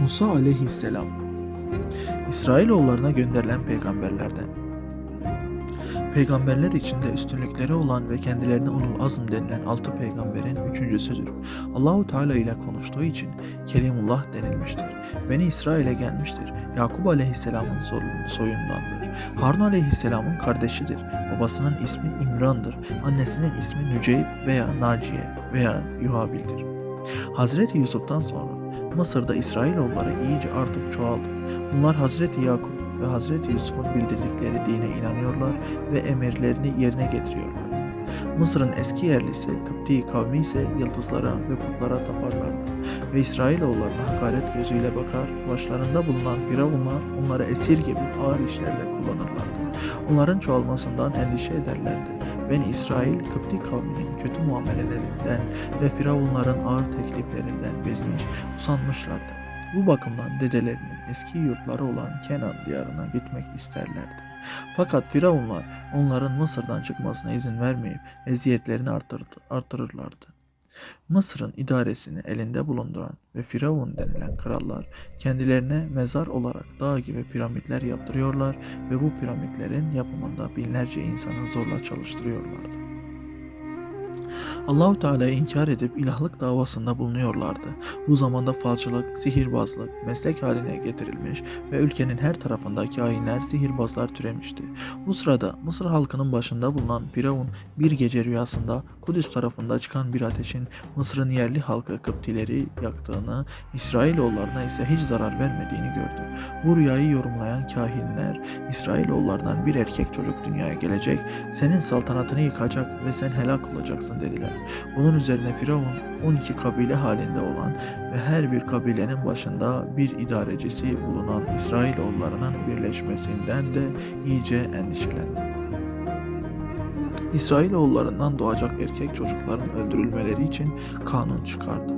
Musa aleyhisselam İsrailoğullarına gönderilen peygamberlerden. Peygamberler içinde üstünlükleri olan ve kendilerine ulul azm denilen altı peygamberin üçüncüsüdür. Allahu Teala ile konuştuğu için Kelimullah denilmiştir. Beni İsrail'e gelmiştir. Yakup aleyhisselamın soyundandır. Harun aleyhisselamın kardeşidir. Babasının ismi İmran'dır. Annesinin ismi Nüceyb veya Naciye veya Yuhabil'dir. Hazreti Yusuf'tan sonra Mısır'da İsrailoğulları iyice artıp çoğaldı. Bunlar Hazreti Yakup ve Hazreti Yusuf'un bildirdikleri dine inanıyorlar ve emirlerini yerine getiriyorlar. Mısır'ın eski yerlisi Kıpti kavmi ise yıldızlara ve putlara taparlardı ve İsrailoğullarına hakaret gözüyle bakar, başlarında bulunan Firavun'la onları esir gibi ağır işlerle kullanırlardı. Onların çoğalmasından endişe ederlerdi. Ben İsrail Kıpti kavminin kötü muamelelerinden ve Firavunların ağır tekliflerinden bezmiş, usanmışlardı. Bu bakımdan dedelerinin eski yurtları olan Kenan diyarına gitmek isterlerdi. Fakat Firavunlar onların Mısır'dan çıkmasına izin vermeyip eziyetlerini artırırlardı. Mısır'ın idaresini elinde bulunduran ve Firavun denilen krallar kendilerine mezar olarak dağ gibi piramitler yaptırıyorlar ve bu piramitlerin yapımında binlerce insanı zorla çalıştırıyorlardı. Allahu Teala'yı inkar edip ilahlık davasında bulunuyorlardı. Bu zamanda falcılık, sihirbazlık meslek haline getirilmiş ve ülkenin her tarafındaki hainler, sihirbazlar türemişti. Bu sırada Mısır halkının başında bulunan Firavun bir gece rüyasında Kudüs tarafında çıkan bir ateşin Mısır'ın yerli halkı Kıptileri yaktığını, İsrailoğullarına ise hiç zarar vermediğini gördü. Bu rüyayı yorumlayan kahinler, İsrailoğullarından bir erkek çocuk dünyaya gelecek, senin saltanatını yıkacak ve sen helak olacaksın dediler. Bunun üzerine Firavun 12 kabile halinde olan ve her bir kabilenin başında bir idarecisi bulunan İsrailoğullarının birleşmesinden de iyice endişelendi. İsrailoğullarından doğacak erkek çocukların öldürülmeleri için kanun çıkardı.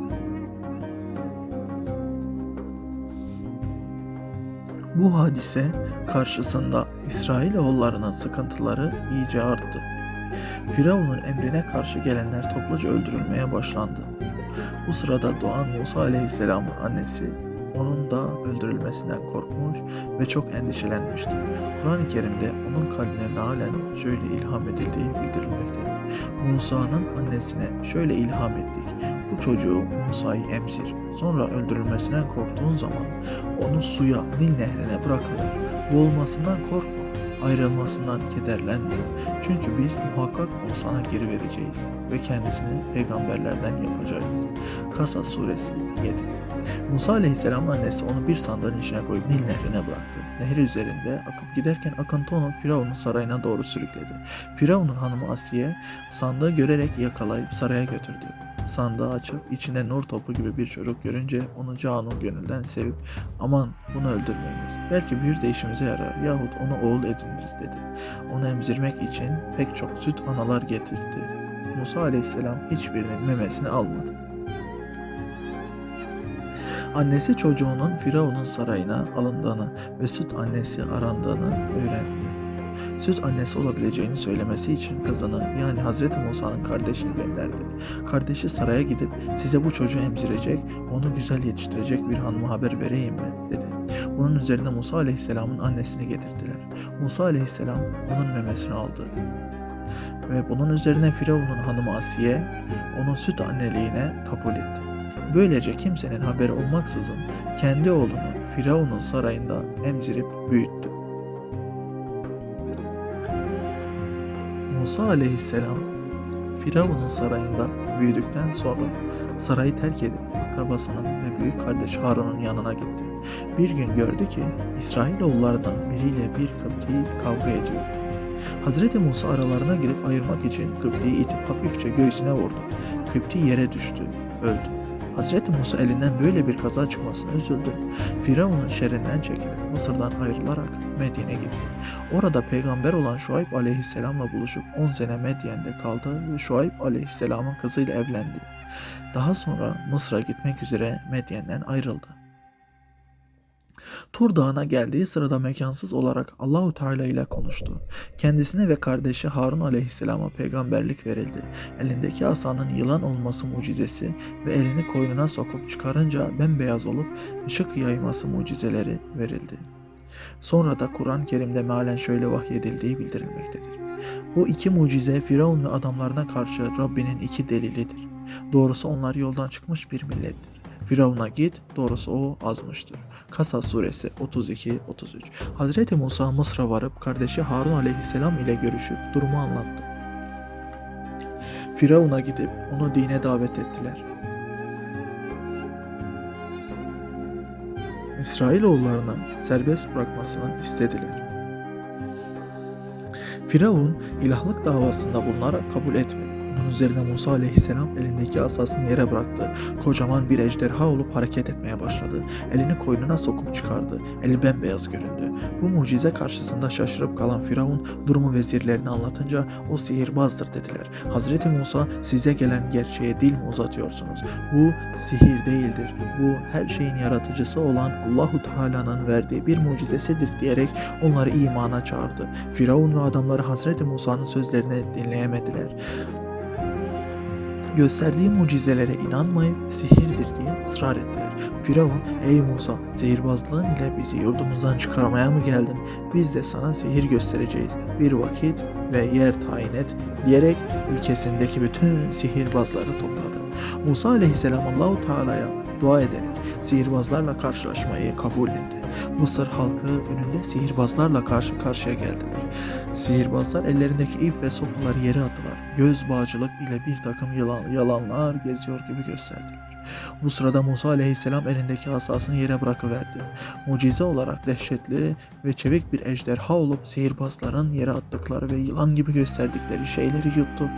Bu hadise karşısında İsrailoğullarının sıkıntıları iyice arttı. Firavun'un emrine karşı gelenler topluca öldürülmeye başlandı. Bu sırada doğan Musa aleyhisselamın annesi onun da öldürülmesinden korkmuş ve çok endişelenmişti. Kur'an-ı Kerim'de onun kalbine halen şöyle ilham edildiği bildirilmektedir. Musa'nın annesine şöyle ilham ettik. Bu çocuğu Musa'yı emzir. Sonra öldürülmesinden korktuğun zaman onu suya, Nil nehrine bırakıver. Boğulmasından korkma ayrılmasından kederlenme. Çünkü biz muhakkak onu sana geri vereceğiz ve kendisini peygamberlerden yapacağız. Kasas suresi 7 Musa aleyhisselam annesi onu bir sandalın içine koyup Nil nehrine bıraktı. Nehir üzerinde akıp giderken akıntı onu Firavun'un sarayına doğru sürükledi. Firavun'un hanımı Asiye sandığı görerek yakalayıp saraya götürdü. Sandığı açıp içinde nur topu gibi bir çocuk görünce onu canı gönülden sevip aman bunu öldürmeyiniz. Belki bir de işimize yarar yahut onu oğul ediniriz dedi. Onu emzirmek için pek çok süt analar getirdi. Musa aleyhisselam hiçbirinin memesini almadı. Annesi çocuğunun Firavun'un sarayına alındığını ve süt annesi arandığını öğrendi. Süt annesi olabileceğini söylemesi için kızını yani Hazreti Musa'nın kardeşini gönderdi. Kardeşi saraya gidip size bu çocuğu emzirecek, onu güzel yetiştirecek bir hanıma haber vereyim mi dedi. Bunun üzerine Musa aleyhisselamın annesini getirdiler. Musa aleyhisselam onun memesini aldı. Ve bunun üzerine Firavun'un hanımı Asiye onun süt anneliğine kabul etti. Böylece kimsenin haberi olmaksızın kendi oğlunu Firavun'un sarayında emzirip büyüttü. Musa aleyhisselam Firavun'un sarayında büyüdükten sonra sarayı terk edip akrabasının ve büyük kardeş Harun'un yanına gitti. Bir gün gördü ki İsrailoğullarından biriyle bir Kıpti kavga ediyor. Hazreti Musa aralarına girip ayırmak için Kıpti'yi itip hafifçe göğsüne vurdu. Kıpti yere düştü, öldü. Hazreti Musa elinden böyle bir kaza çıkmasına üzüldü. Firavun'un şerrinden çekilip Mısır'dan ayrılarak Medyen'e gitti. Orada peygamber olan Şuayb aleyhisselamla buluşup 10 sene Medyen'de kaldı ve Şuayb aleyhisselamın kızıyla evlendi. Daha sonra Mısır'a gitmek üzere Medyen'den ayrıldı. Tur Dağı'na geldiği sırada mekansız olarak Allahu Teala ile konuştu. Kendisine ve kardeşi Harun aleyhisselama peygamberlik verildi. Elindeki asanın yılan olması mucizesi ve elini koynuna sokup çıkarınca bembeyaz olup ışık yayması mucizeleri verildi. Sonra da Kur'an-ı Kerim'de mealen şöyle vahyedildiği bildirilmektedir. Bu iki mucize Firavun ve adamlarına karşı Rabbinin iki delilidir. Doğrusu onlar yoldan çıkmış bir millettir. Firavun'a git, doğrusu o azmıştır. Kasas suresi 32-33 Hazreti Musa Mısır'a varıp kardeşi Harun aleyhisselam ile görüşüp durumu anlattı. Firavun'a gidip onu dine davet ettiler. İsrailoğullarına serbest bırakmasını istediler. Firavun ilahlık davasında bulunarak kabul etmedi. Bunun üzerine Musa aleyhisselam elindeki asasını yere bıraktı. Kocaman bir ejderha olup hareket etmeye başladı. Elini koynuna sokup çıkardı. Eli bembeyaz göründü. Bu mucize karşısında şaşırıp kalan Firavun durumu vezirlerine anlatınca o sihirbazdır dediler. Hazreti Musa size gelen gerçeğe dil mi uzatıyorsunuz? Bu sihir değildir. Bu her şeyin yaratıcısı olan Allahu Teala'nın verdiği bir mucizesidir diyerek onları imana çağırdı. Firavun ve adamları Hazreti Musa'nın sözlerini dinleyemediler gösterdiği mucizelere inanmayıp sihirdir diye ısrar ettiler. Firavun, ey Musa sihirbazlığın ile bizi yurdumuzdan çıkarmaya mı geldin? Biz de sana sihir göstereceğiz. Bir vakit ve yer tayin et diyerek ülkesindeki bütün sihirbazları topladı. Musa aleyhisselam Allahu Teala'ya dua ederek sihirbazlarla karşılaşmayı kabul etti. Mısır halkı önünde sihirbazlarla karşı karşıya geldiler. Sihirbazlar ellerindeki ip ve sopaları yere attılar. Göz bağcılık ile bir takım yalan, yalanlar geziyor gibi gösterdiler. Bu sırada Musa aleyhisselam elindeki asasını yere bırakıverdi. Mucize olarak dehşetli ve çevik bir ejderha olup sihirbazların yere attıkları ve yılan gibi gösterdikleri şeyleri yuttu.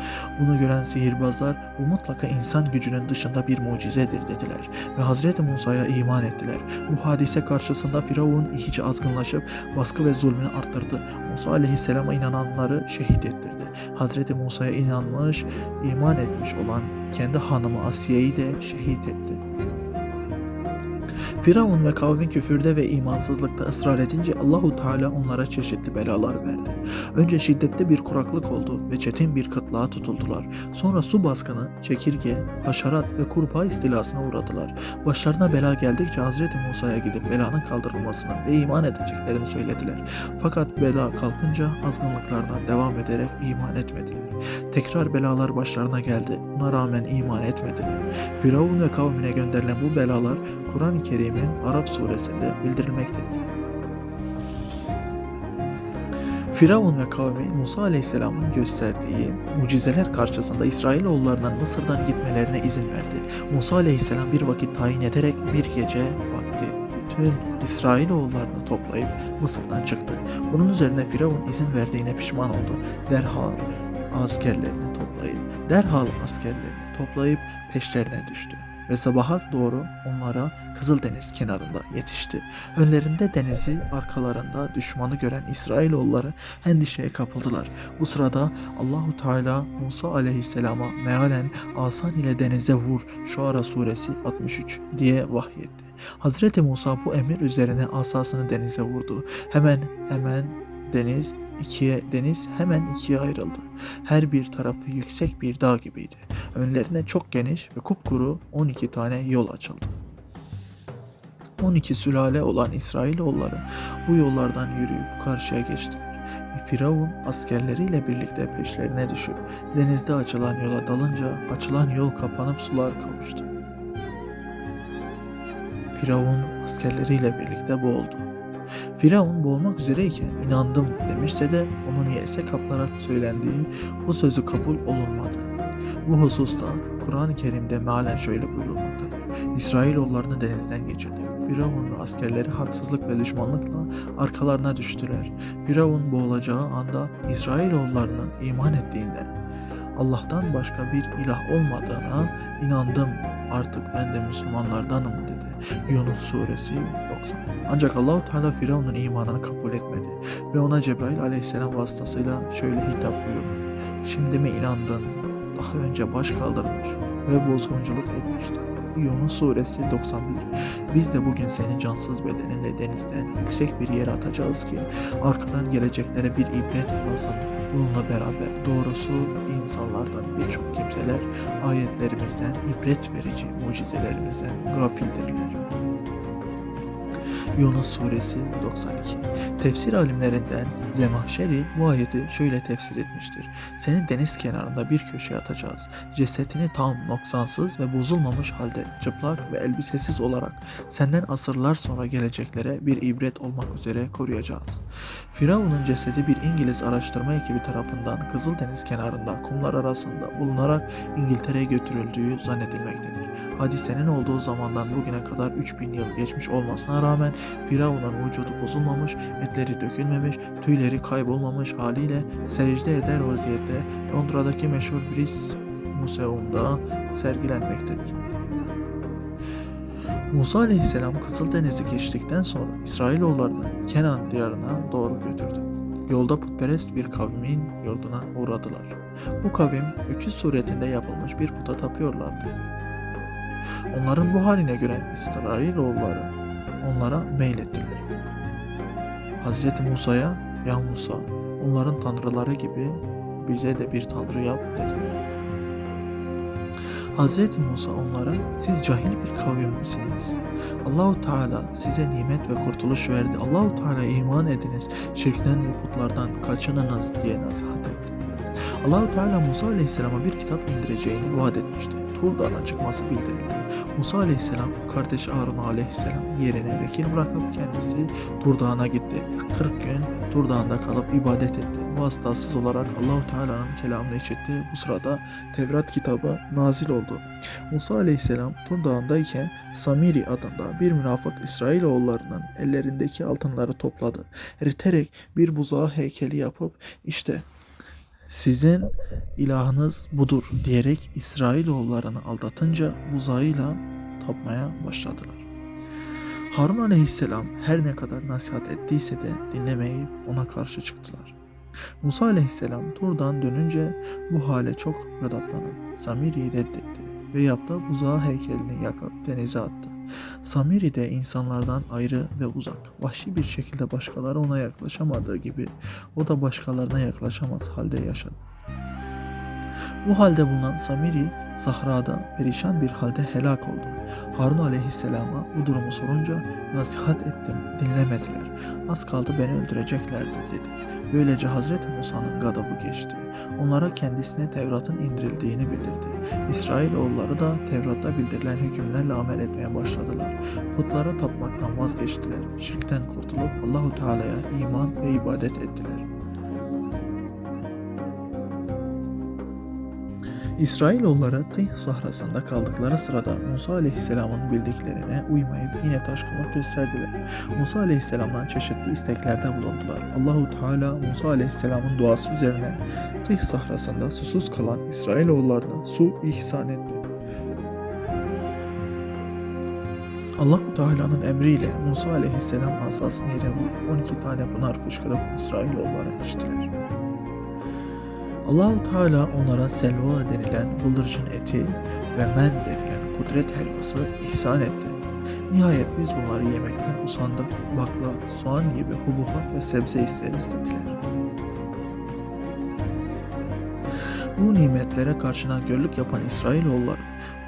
Bunu gören sihirbazlar bu mutlaka insan gücünün dışında bir mucizedir dediler ve Hazreti Musa'ya iman ettiler. Bu hadise karşısında Firavun iyice azgınlaşıp baskı ve zulmünü arttırdı. Musa aleyhisselama inananları şehit ettirdi. Hazreti Musa'ya inanmış, iman etmiş olan kendi hanımı Asiye'yi de şehit etti. Firavun ve kavmin küfürde ve imansızlıkta ısrar edince Allahu Teala onlara çeşitli belalar verdi. Önce şiddetli bir kuraklık oldu ve çetin bir kıtlığa tutuldular. Sonra su baskını, çekirge, haşerat ve kurbağa istilasına uğradılar. Başlarına bela geldikçe Hazreti Musa'ya gidip belanın kaldırılmasını ve iman edeceklerini söylediler. Fakat bela kalkınca azgınlıklarına devam ederek iman etmediler. Tekrar belalar başlarına geldi. Buna rağmen iman etmediler. Firavun ve kavmine gönderilen bu belalar Kur'an-ı Kerim'in Araf suresinde bildirilmektedir. Firavun ve kavmi Musa Aleyhisselam'ın gösterdiği mucizeler karşısında İsrailoğullarının Mısır'dan gitmelerine izin verdi. Musa Aleyhisselam bir vakit tayin ederek bir gece vakti bütün İsrailoğullarını toplayıp Mısır'dan çıktı. Bunun üzerine Firavun izin verdiğine pişman oldu. Derhal askerlerini toplayıp derhal askerlerini toplayıp peşlerine düştü ve sabaha doğru onlara Kızıldeniz kenarında yetişti. Önlerinde denizi, arkalarında düşmanı gören İsrailoğulları endişeye kapıldılar. Bu sırada Allahu Teala Musa aleyhisselama mealen asan ile denize vur Şuara suresi 63 diye vahyetti. Hazreti Musa bu emir üzerine asasını denize vurdu. Hemen hemen deniz ikiye deniz hemen ikiye ayrıldı. Her bir tarafı yüksek bir dağ gibiydi. Önlerine çok geniş ve kupkuru 12 tane yol açıldı. 12 sülale olan İsrailoğulları bu yollardan yürüyüp karşıya geçtiler. Firavun askerleriyle birlikte peşlerine düşüp denizde açılan yola dalınca açılan yol kapanıp sular kavuştu. Firavun askerleriyle birlikte boğuldu. Firavun boğulmak üzereyken inandım demişse de onun yese kaplarak söylendiği bu sözü kabul olunmadı. Bu hususta Kur'an-ı Kerim'de mealen şöyle buyurulmaktadır. İsrailoğullarını denizden geçirdik. Firavun ve askerleri haksızlık ve düşmanlıkla arkalarına düştüler. Firavun boğulacağı anda İsrailoğullarının iman ettiğinden Allah'tan başka bir ilah olmadığına inandım artık ben de Müslümanlardanım dedi. Yunus suresi 90. Ancak Allahu Teala Firavun'un imanını kabul etmedi ve ona Cebrail aleyhisselam vasıtasıyla şöyle hitap buyurdu. Şimdi mi inandın? Daha önce baş kaldırmış ve bozgunculuk etmiştin. Yunus suresi 91 Biz de bugün seni cansız bedeninle denizden yüksek bir yere atacağız ki arkadan geleceklere bir ibret olasın. Bununla beraber doğrusu insanlardan birçok kimseler ayetlerimizden ibret verici mucizelerimizden gafildirler. Yunus suresi 92 Tefsir alimlerinden Zemahşeri bu ayeti şöyle tefsir etmiştir. Seni deniz kenarında bir köşeye atacağız. Cesetini tam, noksansız ve bozulmamış halde çıplak ve elbisesiz olarak senden asırlar sonra geleceklere bir ibret olmak üzere koruyacağız. Firavun'un cesedi bir İngiliz araştırma ekibi tarafından Kızıldeniz kenarında kumlar arasında bulunarak İngiltere'ye götürüldüğü zannedilmektedir. Hadisenin olduğu zamandan bugüne kadar 3000 yıl geçmiş olmasına rağmen Firavun'un vücudu bozulmamış, etleri dökülmemiş, tüyleri kaybolmamış haliyle secde eder vaziyette Londra'daki meşhur British Museum'da sergilenmektedir. Musa aleyhisselam Kızıldeniz'i geçtikten sonra İsrailoğullarını Kenan diyarına doğru götürdü. Yolda putperest bir kavmin yurduna uğradılar. Bu kavim öküz suretinde yapılmış bir puta tapıyorlardı. Onların bu haline gören İsrailoğulları onlara meylettiler. Hazreti Musa'ya ya Musa onların tanrıları gibi bize de bir tanrı yap dediler. Hazreti Musa onlara siz cahil bir kavim misiniz? Allahu Teala size nimet ve kurtuluş verdi. Allahu Teala iman ediniz. Şirkten ve putlardan kaçınınız diye nasihat etti. Allahu Teala Musa Aleyhisselam'a bir kitap indireceğini vaat etmişti. Tur Dağı'na çıkması bildirildi. Musa Aleyhisselam kardeşi Harun Aleyhisselam yerine vekil bırakıp kendisi Tur gitti. 40 gün Tur kalıp ibadet etti. Vasıtasız olarak Allahu Teala'nın kelamını işitti. Bu sırada Tevrat kitabı nazil oldu. Musa Aleyhisselam Tur Dağı'ndayken Samiri adında bir münafık İsrailoğullarının ellerindeki altınları topladı. Eriterek bir buzağı heykeli yapıp işte sizin ilahınız budur diyerek İsrailoğullarını aldatınca buzağıyla tapmaya başladılar. Harun aleyhisselam her ne kadar nasihat ettiyse de dinlemeyip ona karşı çıktılar. Musa aleyhisselam Tur'dan dönünce bu hale çok gadaplanan Samiri'yi reddetti ve yaptığı buzağı heykelini yakıp denize attı. Samiri de insanlardan ayrı ve uzak, vahşi bir şekilde başkaları ona yaklaşamadığı gibi o da başkalarına yaklaşamaz halde yaşadı. Bu halde bulunan Samiri sahrada perişan bir halde helak oldu. Harun aleyhisselama bu durumu sorunca nasihat ettim dinlemediler. Az kaldı beni öldüreceklerdi dedi. Böylece Hazreti Musa'nın gadabı geçti. Onlara kendisine Tevrat'ın indirildiğini bildirdi. İsrailoğulları da Tevrat'ta bildirilen hükümlerle amel etmeye başladılar. Putlara tapmaktan vazgeçtiler. Şirkten kurtulup Allahu Teala'ya iman ve ibadet ettiler. İsrailoğulları Tih sahrasında kaldıkları sırada Musa aleyhisselamın bildiklerine uymayıp yine taşkınlık gösterdiler. Musa aleyhisselamdan çeşitli isteklerde bulundular. Allahu Teala Musa aleyhisselamın duası üzerine Tih sahrasında susuz kalan İsrailoğullarına su ihsan etti. Allahu Teala'nın emriyle Musa aleyhisselam asasını yere vurup 12 tane pınar fışkırıp İsrailoğulları içtiler. Allahu Teala onlara selva denilen bıldırcın eti ve men denilen kudret helvası ihsan etti. Nihayet biz bunları yemekten usandık. Bakla, soğan gibi hububat ve sebze isteriz dediler. Bu nimetlere karşına körlük yapan İsrailoğulları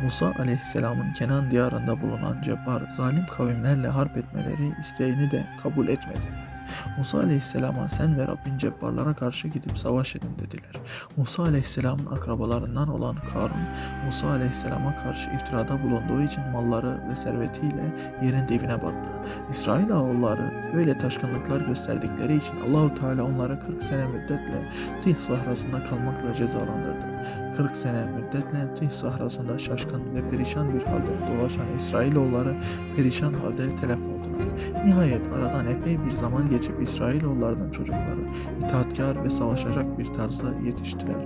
Musa aleyhisselamın Kenan diyarında bulunan cebbar zalim kavimlerle harp etmeleri isteğini de kabul etmedi. Musa aleyhisselama sen ve Rabbin cebbarlara karşı gidip savaş edin dediler. Musa aleyhisselamın akrabalarından olan Karun, Musa aleyhisselama karşı iftirada bulunduğu için malları ve servetiyle yerin dibine battı. İsrail oğulları böyle taşkınlıklar gösterdikleri için Allahu Teala onları 40 sene müddetle Tih sahrasında kalmakla cezalandırdı. 40 sene müddetle Tih sahrasında şaşkın ve perişan bir halde dolaşan İsrailoğulları perişan halde telef oldular. Nihayet aradan epey bir zaman geçip İsrailoğullarının çocukları itaatkar ve savaşacak bir tarzda yetiştiler.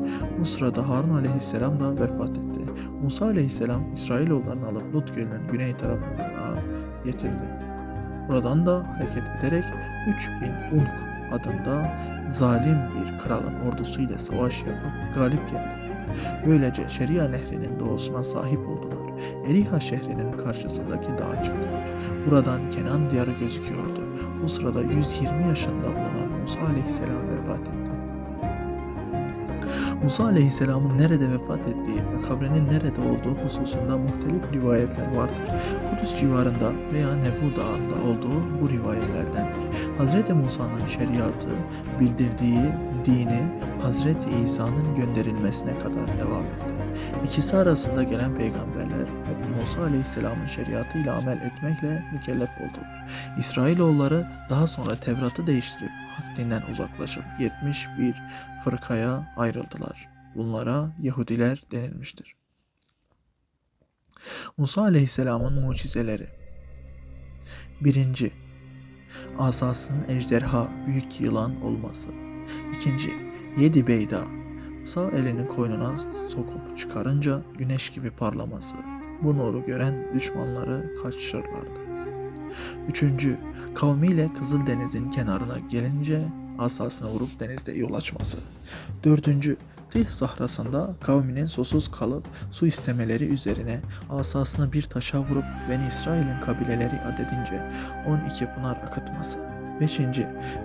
Bu sırada Harun aleyhisselam da vefat etti. Musa aleyhisselam İsrailoğullarını alıp Lut Gölü'nün güney tarafına getirdi. Buradan da hareket ederek 3000 Unk adında zalim bir kralın ordusuyla savaş yapıp galip geldiler. Böylece Şeria Nehri'nin doğusuna sahip oldular. Eriha şehrinin karşısındaki dağa çıktılar. Buradan Kenan diyarı gözüküyordu. Bu sırada 120 yaşında bulunan Musa aleyhisselam vefat etti. Musa aleyhisselamın nerede vefat ettiği ve kabrinin nerede olduğu hususunda muhtelif rivayetler vardır. Kudüs civarında veya Nebu Dağı'nda olduğu bu rivayetlerdendir. Hazreti Musa'nın şeriatı, bildirdiği dini Hazreti İsa'nın gönderilmesine kadar devam etti. İkisi arasında gelen peygamberler hep Musa aleyhisselamın şeriatıyla amel etmekle mükellef oldular. İsrailoğulları daha sonra Tevrat'ı değiştirip hak dinden uzaklaşıp 71 fırkaya ayrıldılar. Bunlara Yahudiler denilmiştir. Musa aleyhisselamın mucizeleri Birinci, asasının ejderha büyük yılan olması. İkinci, yedi beyda sağ elini koynuna sokup çıkarınca güneş gibi parlaması. Bu nuru gören düşmanları kaçırırlardı. Üçüncü, kavmiyle Kızıldeniz'in kenarına gelince asasına vurup denizde yol açması. Dördüncü, Tih sahrasında kavminin susuz kalıp su istemeleri üzerine asasını bir taşa vurup Beni İsrail'in kabileleri adedince 12 pınar akıtması. 5.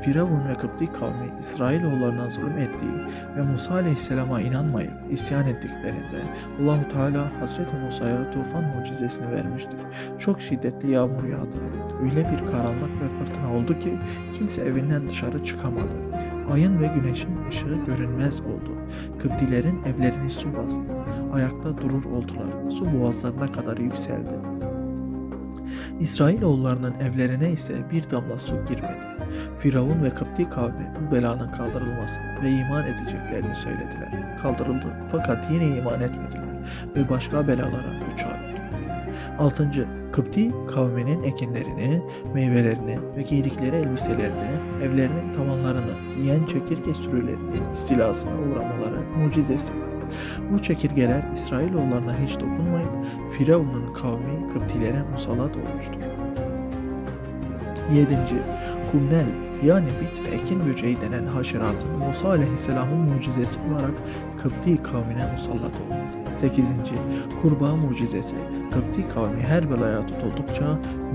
Firavun ve Kıpti kavmi İsrailoğullarına zulüm ettiği ve Musa aleyhisselama inanmayıp isyan ettiklerinde Allahu Teala Hazreti Musa'ya tufan mucizesini vermiştir. Çok şiddetli yağmur yağdı. Öyle bir karanlık ve fırtına oldu ki kimse evinden dışarı çıkamadı. Ayın ve güneşin ışığı görünmez oldu. Kıptilerin evlerini su bastı. Ayakta durur oldular. Su boğazlarına kadar yükseldi. İsrailoğullarının evlerine ise bir damla su girmedi. Firavun ve Kıpti kavmi bu belanın kaldırılmasını ve iman edeceklerini söylediler. Kaldırıldı fakat yine iman etmediler ve başka belalara düçar oldular. 6. Kıpti kavminin ekinlerini, meyvelerini ve giydikleri elbiselerini, evlerinin tavanlarını, yiyen çekirge sürülerinin istilasına uğramaları mucizesi. Bu çekirgeler İsrailoğullarına hiç dokunmayıp Firavun'un kavmi Kıptilere musallat olmuştur. 7. Kumnel yani bit ve ekin böceği denen haşeratın Musa aleyhisselamın mucizesi olarak Kıpti kavmine musallat olması. 8. Kurbağa mucizesi Kıpti kavmi her belaya tutuldukça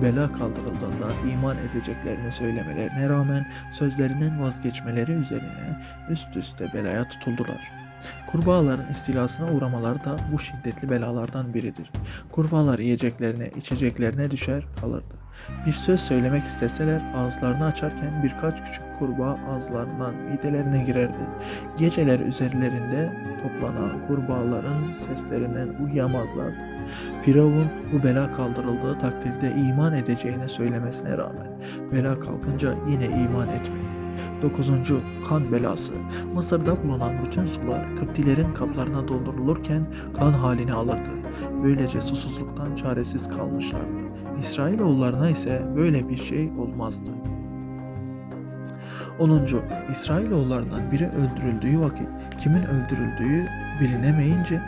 bela kaldırıldığında iman edeceklerini söylemelerine rağmen sözlerinden vazgeçmeleri üzerine üst üste belaya tutuldular. Kurbağaların istilasına uğramaları da bu şiddetli belalardan biridir. Kurbağalar yiyeceklerine, içeceklerine düşer kalırdı. Bir söz söylemek isteseler ağızlarını açarken birkaç küçük kurbağa ağızlarından midelerine girerdi. Geceler üzerlerinde toplanan kurbağaların seslerinden uyuyamazlardı. Firavun bu bela kaldırıldığı takdirde iman edeceğine söylemesine rağmen bela kalkınca yine iman etmedi. 9. Kan belası. Mısır'da bulunan bütün sular Kıptilerin kaplarına doldurulurken kan halini alırdı. Böylece susuzluktan çaresiz kalmışlardı. İsrailoğullarına ise böyle bir şey olmazdı. 10. İsrailoğullarından biri öldürüldüğü vakit kimin öldürüldüğü bilinemeyince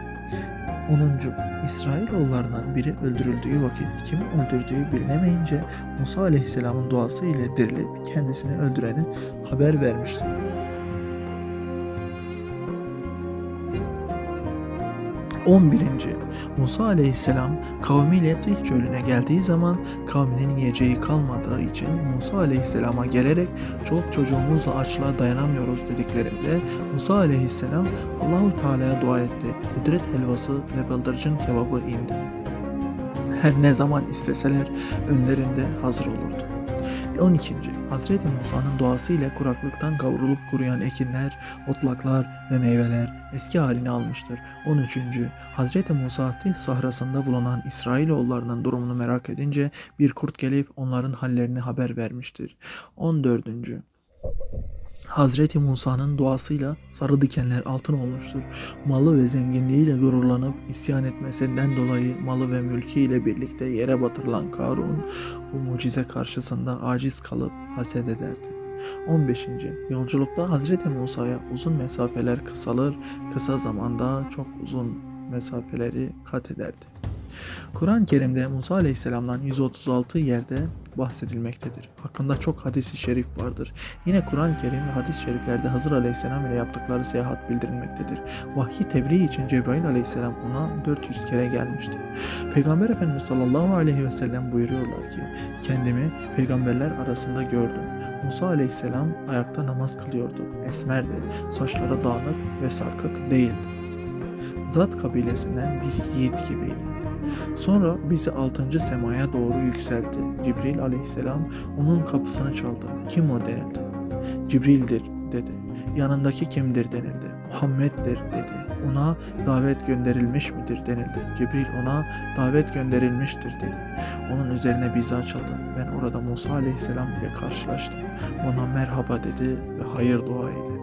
10. İsrailoğullarından biri öldürüldüğü vakit kimin öldürdüğü bilinemeyince Musa aleyhisselamın duası ile dirilip kendisini öldüreni haber vermiştir. 11. Musa aleyhisselam kavmiyle Tih çölüne geldiği zaman kavminin yiyeceği kalmadığı için Musa aleyhisselama gelerek çoluk çocuğumuzla açlığa dayanamıyoruz dediklerinde Musa aleyhisselam Allahu Teala'ya dua etti. Kudret helvası ve bıldırcın kebabı indi. Her ne zaman isteseler önlerinde hazır olurdu. 12. Hazreti Musa'nın duası ile kuraklıktan kavrulup kuruyan ekinler, otlaklar ve meyveler eski halini almıştır. 13. Hazreti Musa Tih sahrasında bulunan İsrailoğullarının durumunu merak edince bir kurt gelip onların hallerini haber vermiştir. 14. Hazreti Musa'nın duasıyla sarı dikenler altın olmuştur. Malı ve zenginliğiyle gururlanıp isyan etmesinden dolayı malı ve mülkü ile birlikte yere batırılan Karun bu mucize karşısında aciz kalıp haset ederdi. 15. Yolculukta Hazreti Musa'ya uzun mesafeler kısalır, kısa zamanda çok uzun mesafeleri kat ederdi. Kur'an-ı Kerim'de Musa Aleyhisselam'dan 136 yerde bahsedilmektedir. Hakkında çok hadis-i şerif vardır. Yine Kur'an-ı Kerim ve hadis-i şeriflerde Hızır Aleyhisselam ile yaptıkları seyahat bildirilmektedir. Vahyi tebliğ için Cebrail Aleyhisselam ona 400 kere gelmiştir. Peygamber Efendimiz sallallahu aleyhi ve sellem buyuruyorlar ki kendimi peygamberler arasında gördüm. Musa aleyhisselam ayakta namaz kılıyordu. Esmerdi, saçları dağınık ve sarkık değildi. Zat kabilesinden bir yiğit gibiydi. Sonra bizi altıncı semaya doğru yükseltti. Cibril aleyhisselam onun kapısını çaldı. Kim o denildi. Cibril'dir dedi. Yanındaki kimdir denildi. Muhammed'dir dedi. Ona davet gönderilmiş midir denildi. Cibril ona davet gönderilmiştir dedi. Onun üzerine bizi açıldı. Ben orada Musa aleyhisselam ile karşılaştım. Ona merhaba dedi ve hayır dua eyledi.